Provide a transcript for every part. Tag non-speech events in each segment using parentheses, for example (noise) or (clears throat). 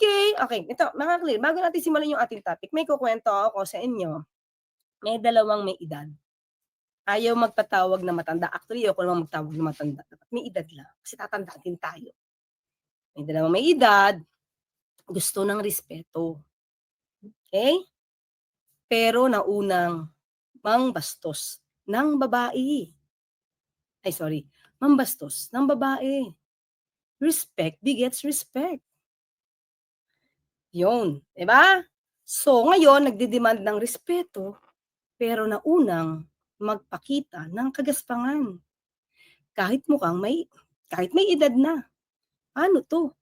Okay, okay. Ito, mga clear, bago natin simulan yung ating topic, may kukwento ako sa inyo. May dalawang may edad. Ayaw magpatawag na matanda. Actually, ako naman magtawag na matanda. Dapat May edad lang. Kasi tatanda din tayo. May dalawang may edad. Gusto ng respeto. Okay? Pero naunang mangbastos ng babae. Ay, sorry. Mambastos ng babae. Respect begets respect. Yun. Diba? So, ngayon, nagdidemand ng respeto, pero naunang magpakita ng kagaspangan. Kahit mukhang may, kahit may edad na. Ano to?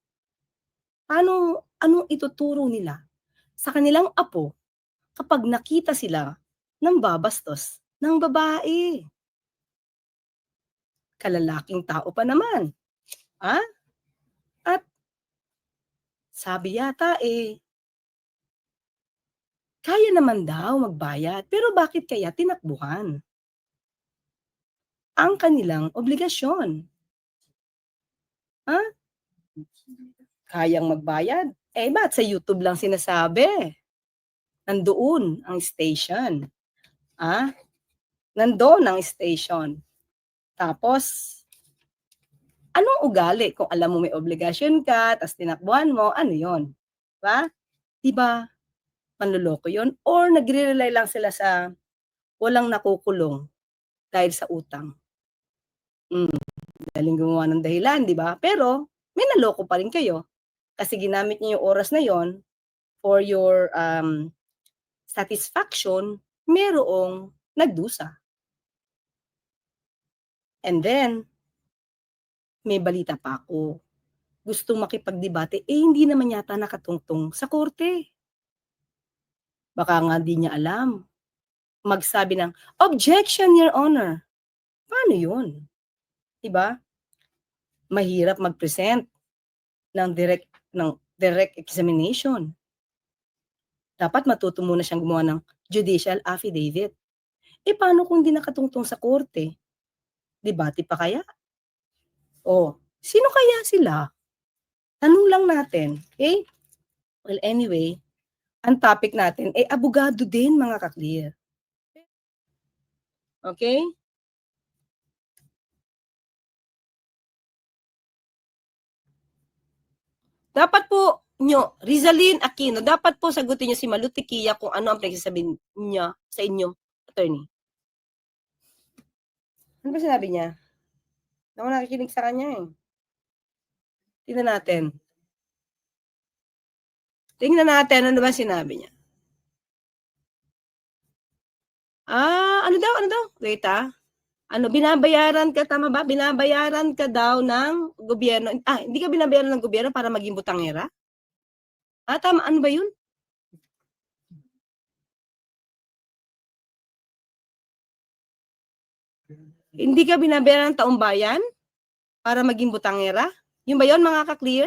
Paano, anong ituturo nila sa kanilang apo kapag nakita sila ng babastos ng babae? Kalalaking tao pa naman. Ha? Sabi yata eh, kaya naman daw magbayad, pero bakit kaya tinakbuhan? Ang kanilang obligasyon. Ha? Kayang magbayad? Eh, ba't sa YouTube lang sinasabi? Nandoon ang station. Ha? Nandoon ang station. Tapos, anong ugali? Kung alam mo may obligasyon ka, tapos tinakbuhan mo, ano yon? Diba? Diba? Panluloko yon Or nagre-rely lang sila sa walang nakukulong dahil sa utang. Mm, galing gumawa ng dahilan, di ba? Pero, may naloko pa rin kayo. Kasi ginamit niyo yung oras na yon for your um, satisfaction, merong nagdusa. And then, may balita pa ako. Gustong makipagdebate, eh hindi naman yata nakatungtong sa korte. Baka nga di niya alam. Magsabi ng, objection, Your Honor. Paano yun? Diba? Mahirap mag-present ng direct, ng direct examination. Dapat matuto muna siyang gumawa ng judicial affidavit. Eh paano kung di nakatungtong sa korte? Debate pa kaya? O, sino kaya sila? Tanong lang natin. Okay? Well, anyway, ang topic natin ay abogado din mga kaklear. Okay? Dapat po nyo, Rizalin Aquino, dapat po sagutin nyo si Malutikia kung ano ang pinagsasabihin niya sa inyo, attorney. Ano ba sinabi niya? Ako nakikinig sa kanya eh. Tingnan natin. Tingnan natin ano ba sinabi niya. Ah, ano daw, ano daw? Wait ah. Ano, binabayaran ka, tama ba? Binabayaran ka daw ng gobyerno. Ah, hindi ka binabayaran ng gobyerno para maging butangera? Ah, tama. Ano ba yun? Hindi ka binabayaran ng taong bayan para maging butangera? Yun ba yun, mga ka-clear?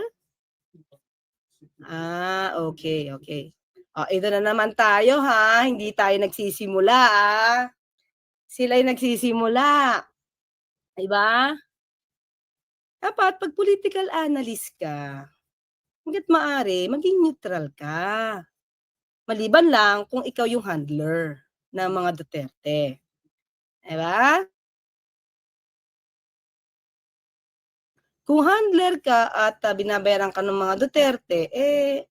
Ah, okay, okay. O, ito na naman tayo ha. Hindi tayo nagsisimula ah. Sila'y nagsisimula. Diba? Dapat pag political analyst ka, hanggat maaari, maging neutral ka. Maliban lang kung ikaw yung handler ng mga Duterte. Diba? Kung handler ka at uh, binabayaran ka ng mga Duterte, eh,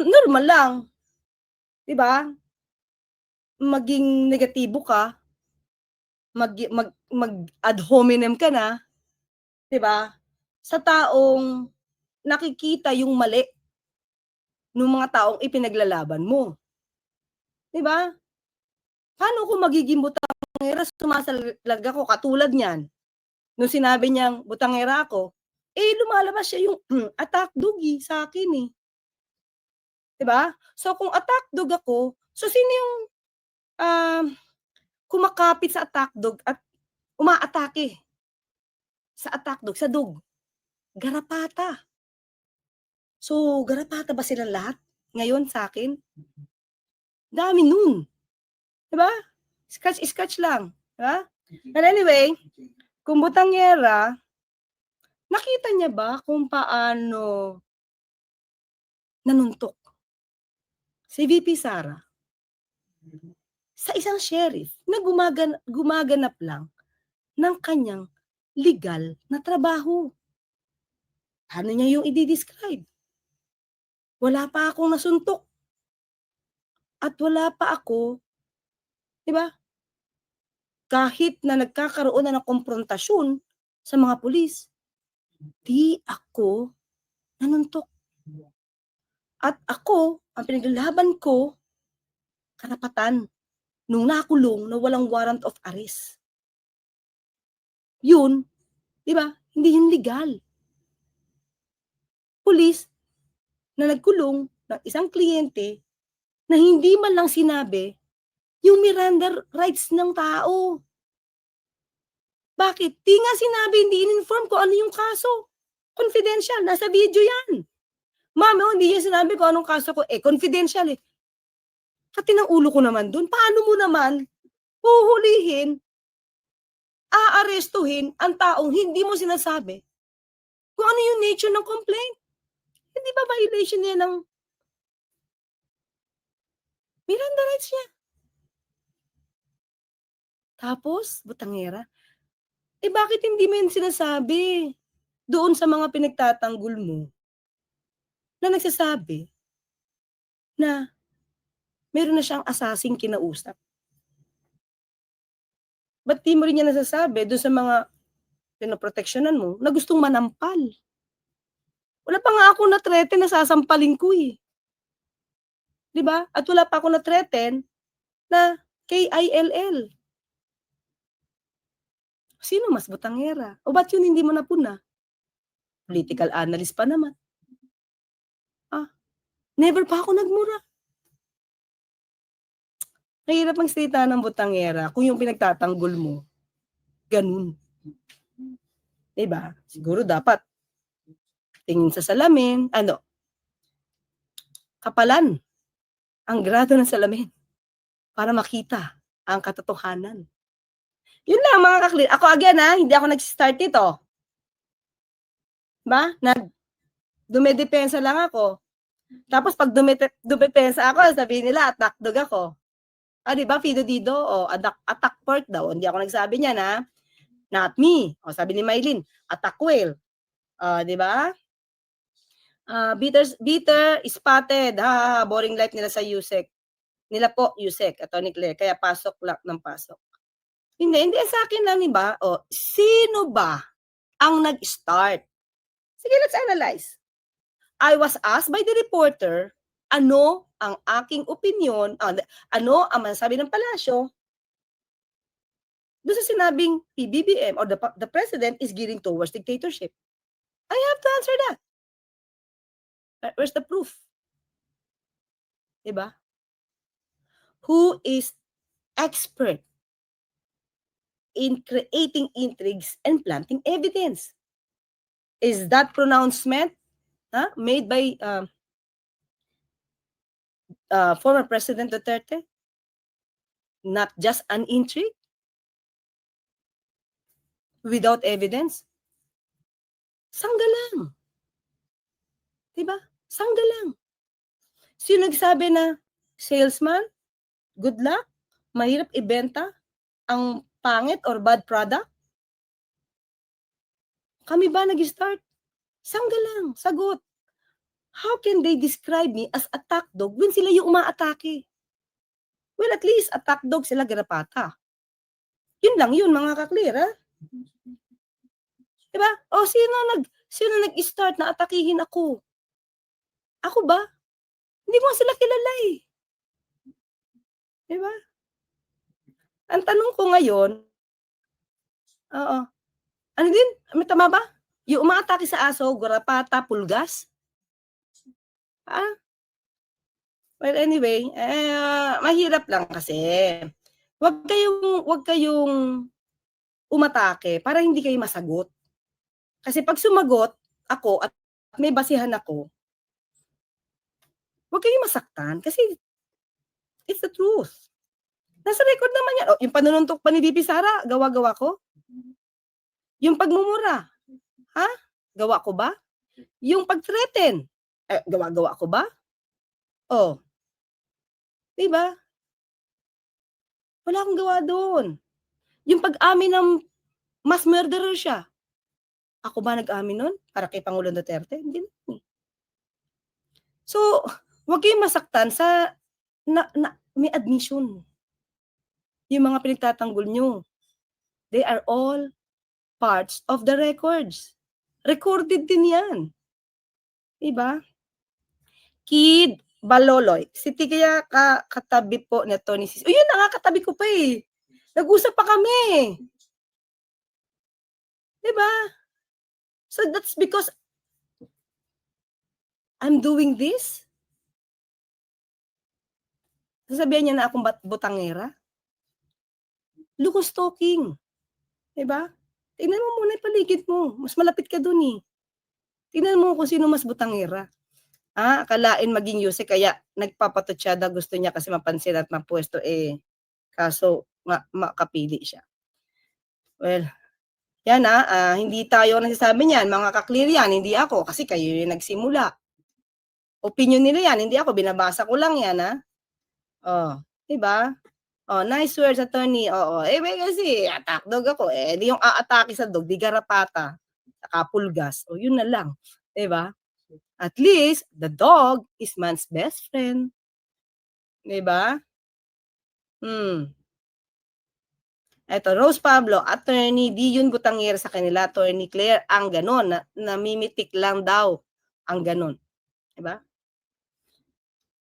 normal lang. 'Di ba? Maging negatibo ka, mag mag mag ad hominem ka na, 'di ba? Sa taong nakikita yung mali ng mga taong ipinaglalaban mo. 'Di ba? Paano kung magiging butangera sumasalag ako katulad niyan? Nung sinabi niyang butangera ako, eh lumalabas siya yung (clears throat) attack doggy sa akin eh. 'Di ba? So kung attack dog ako, so sino yung um, kumakapit sa attack dog at umaatake sa attack dog, sa dog? Garapata. So, garapata ba sila lahat ngayon sa akin? Dami nun. 'Di ba? Scratch scratch lang, 'di ba? But anyway, kung butangera, nakita niya ba kung paano nanuntok. Si VP Sara. Sa isang sheriff na gumagan gumaganap lang ng kanyang legal na trabaho. Paano niya yung i-de-describe? Wala pa akong nasuntok. At wala pa ako 'di ba? Kahit na nagkakaroon na ng komprontasyon sa mga pulis, di ako nanuntok. At ako, ang pinaglalaban ko, karapatan nung nakulong na walang warrant of arrest. Yun, 'di ba? Hindi yun legal. Pulis na nagkulong ng isang kliyente na hindi man lang sinabi yung Miranda rights ng tao. Bakit? Di nga sinabi, hindi in-inform ko ano yung kaso. Confidential, nasa video yan. Ma'am, oh, hindi niya sinabi kung anong kaso ko. Eh, confidential eh. Pati ng ulo ko naman dun. Paano mo naman huhulihin, aarestuhin ang taong hindi mo sinasabi kung ano yung nature ng complaint? Hindi ba violation niya ng Miranda rights niya? Tapos, butangera, eh bakit hindi mo yun sinasabi doon sa mga pinagtatanggol mo na nagsasabi na meron na siyang asasing kinausap? Ba't di mo rin niya nasasabi doon sa mga pinoproteksyonan mo na gustong manampal? Wala pa nga ako na-threaten na sasampalin ko eh. 'Di ba? At wala pa ako na-threaten na KILL. Sino mas butangera? O ba't yun hindi mo napuna? Political analyst pa naman. Ah, never pa ako nagmura. Mahirap ang salita ng butangera kung yung pinagtatanggol mo, ganun. 'Di ba? Siguro dapat tingin sa salamin, ano, kapalan ang grado ng salamin para makita ang katotohanan. Yun lang mga kakli. Ako again ha, hindi ako nag-start ito. Ba? Nag dumedepensa lang ako. Tapos pag dumete, dumepensa ako, sabihin nila attack dog ako. Ah, di ba? Fido Dido, o attack, attack pork daw. Hindi ako nagsabi niyan ha. Not me. O sabi ni Maylin, attack whale. Ah, di ba? Ah, bitter, bitter, spotted. Ha, boring life nila sa USEC. Nila po, USEC, Atty. Claire. Kaya pasok lang ng pasok. Hindi, hindi sa akin lang, di ba? O, sino ba ang nag-start? Sige, let's analyze. I was asked by the reporter, ano ang aking opinion, ah, ano ang masasabi ng palasyo doon sa sinabing PBBM or the, the president is gearing towards dictatorship. I have to answer that. Where- Where's the proof? Diba? Who is expert in creating intrigues and planting evidence? Is that pronouncement huh, made by um, uh, former President Duterte? Not just an intrigue? Without evidence? Sangga lang. Diba? Sangga lang. Sino nagsabi na salesman, good luck, mahirap ibenta ang pangit or bad product? Kami ba nag-start? Sangga lang, sagot. How can they describe me as attack dog when sila yung umaatake? Well, at least attack dog sila garapata. Yun lang yun, mga kaklear, ha? Diba? O, sino nag, sino nag-start na atakihin ako? Ako ba? Hindi mo sila kilala eh. Diba? Ang tanong ko ngayon, oo, ano din? May tama ba? Yung umaatake sa aso, garapata, pulgas? Ah? Well, anyway, eh, mahirap lang kasi. Huwag kayong, huwag kayong umatake para hindi kayo masagot. Kasi pag sumagot ako at may basihan ako, huwag kayong masaktan kasi it's the truth. Nasa record naman yan. O, yung panununtok pa ni VP Sara, gawa-gawa ko. Yung pagmumura, ha? Gawa ko ba? Yung pag-threaten, Eh, gawa-gawa ko ba? Oh. 'Di ba? Wala akong gawa dun. Yung pag-amin ng mass murderer siya. Ako ba nag-amin nun para kay Pangulong Duterte? Hindi naman, eh. So, wag kayong masaktan sa na na may admission. Yung mga pinagtatanggol niyo. They are all parts of the records. Recorded din 'yan. 'Di ba? Kid Baloloy, "Siti kaya ka katabi po ni Attorney Sis" oh, yun na nga katabi ko pa, eh. Nag-usap pa kami. 'Di ba? So, that's because I'm doing this? Sasabihan niya na akong bat butangera? Lucos talking. 'Di ba? Tingnan mo muna paligid mo, mas malapit ka dun, eh. Tingnan mo kung sino mas butangera. Ah, akalain maging Yuse kaya nagpapatutsada gusto niya kasi mapansin at mapuwesto, eh, kaso nga makapili siya. Well, 'yan, ah, ah, hindi tayo nagsasabi niyan, mga ka-clear 'yan, hindi ako kasi kayo yung nagsimula. Opinyon nila 'yan, hindi ako, binabasa ko lang 'yan, ah. Oh, 'di ba? Oh, nice words attorney, oo. Eh, may kasi attack dog ako, eh, di yung aatake sa dog, di garapata, saka pulgas, oh, yun na lang, 'di ba? At least, the dog is man's best friend. 'Di ba? Hmm. Eto, Rose Pablo, attorney, di yun butangera sa kanila, Attorney Claire, ang gano'n, na namimitik lang daw ang gano'n. 'Di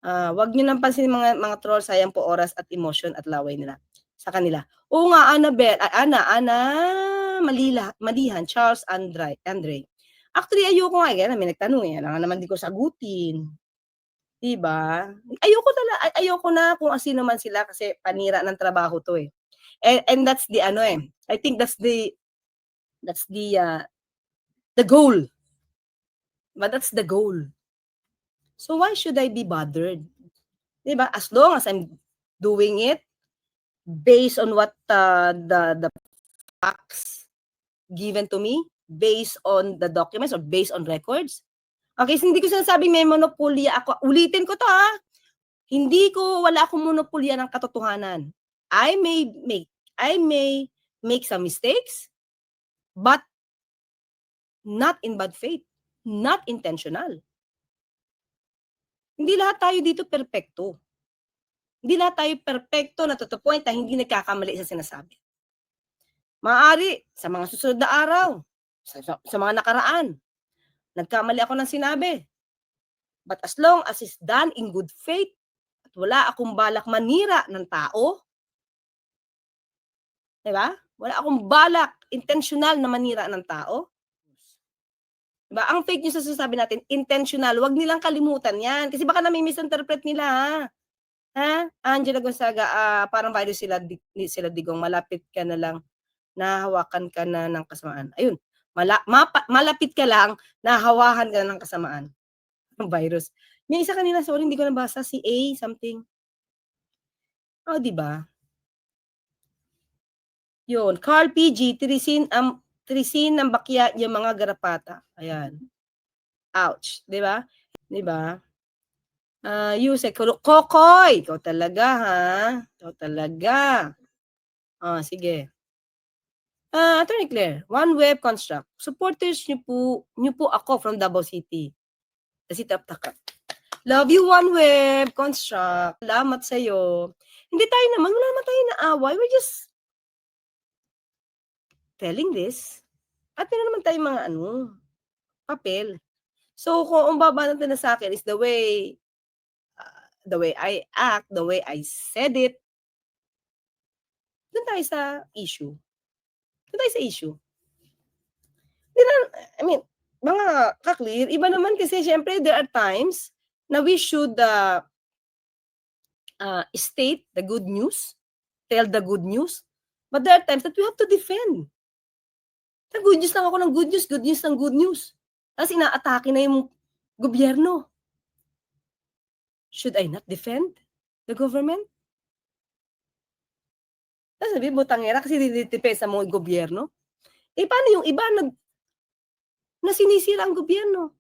Ah, wag niyo nang pansinin mga mga troll, sayang po oras at emosyon at laway nila sa kanila. Oo nga, Annabel, ay Ana, Ana Malila, Malihan, Charles Andre, Andre. Actually, ayoko nga, eh, may nagtanong, eh, alangan naman di ko sagutin. 'Di ba? Ayoko tala ay ayoko na kung sino man sila kasi panira ng trabaho 'to, eh. And and that's the ano, eh, I think that's the that's the, ah, the goal. But that's the goal. So, why should I be bothered? 'Di ba? As long as I'm doing it based on what, uh, the the facts given to me, based on the documents or based on records. Okay, so hindi ko sinasabing may monopolya ako. Ulitin ko 'to, ah. Hindi ko wala akong monopolya ng katotohanan. I may make I may make some mistakes, but not in bad faith, not intentional. Hindi lahat tayo dito perpekto. Hindi lahat tayo perpekto na to the point na hindi nagkakamali sa sinasabi. Maaari sa mga susunod na araw, sa sa sa mga nakaraan, nagkamali ako ng sinabi. But as long as it's done in good faith at wala akong balak manira ng tao 'di ba? Wala akong balak intentional na manira ng tao. 'Di ba? Ang fake news na sinasabi natin, intentional, wag nilang kalimutan 'yan kasi baka nami-misinterpret nila, ha. Ha? Angela Gonzaga, ah, parang virus sila di sila digong, malapit ka na lang, nahahawakan ka na ng kasamaan. Ayun, mala mapa malapit ka lang, nahahawakan ka na ng kasamaan. (laughs) Virus. May isa kanina, sorry hindi ko nabasa, si A something. Oh, 'di ba? Yun, Carl PG, tirisin ang tirisin ng bakya yung mga garapata. Ayan. Ouch, 'di ba? 'Di ba? Ah, Yuse Kokoy, ikaw talaga, ha? Ikaw talaga. Oh, sige. Ah, Attorney Claire, One Web Construct, supporters niyo po niyo po ako from Davao City. The City of Taka. Love you, One Web Construct. Salamat sa'yo. Hindi tayo naman, wala naman tayong naaway, we're just telling this. At meron naman tayong mga ano, papel. So, kung ang babanatan na sa'kin is the way, ah, the way I act, the way I said it dun tayo sa issue. Dun tayo sa issue. 'Di na I mean, mga ka-clear, iba naman kasi siyempre there are times na we should, ah ah, state the good news, tell the good news, but there are times that we have to defend. Nag-good news lang ako ng good news, good news ng good news. Tapos inaatake na yung gobyerno. Should I not defend the government? Sasabihin butangera kasi dinidepensa mo yung gobyerno. Eh, paano yung iba nag na sinisira ang gobyerno?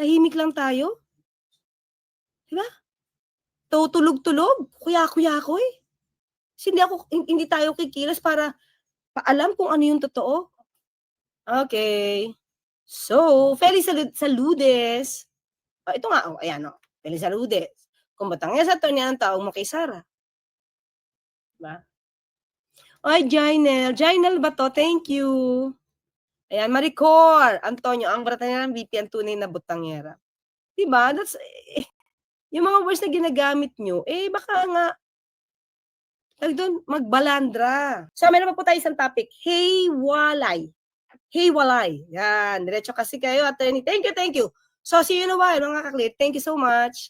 tahimik lang tayo. 'Di ba? Tutulog-tulog, kuya-kuyakoy. Kasi hindi ako hin hindi tayo kikilos para paalam kung ano yung totoo. Okey. So, Feliz Salud Saludes. Oh, ito nga, oh, ayan, oh, Feliz Saludes. Kung Batangas at Torneo ang tawag mo kay Sarah. 'Di ba? Ay, Jainel. Jainel ba 'to? Thank you. Ayan, Maricor Antonio, ang Batangaran VP ang tunay na butangera. 'Di ba? That's eh, yung mga words na ginagamit niyo, eh, baka nga tawag dun, magbalandra. So, meron pa po tayong isang topic, hiwalay. Hiwalay. Yan, diretso kasi kayo, attorney. Thank you, thank you. So, see you in a while, mga ka-clear. Thank you so much.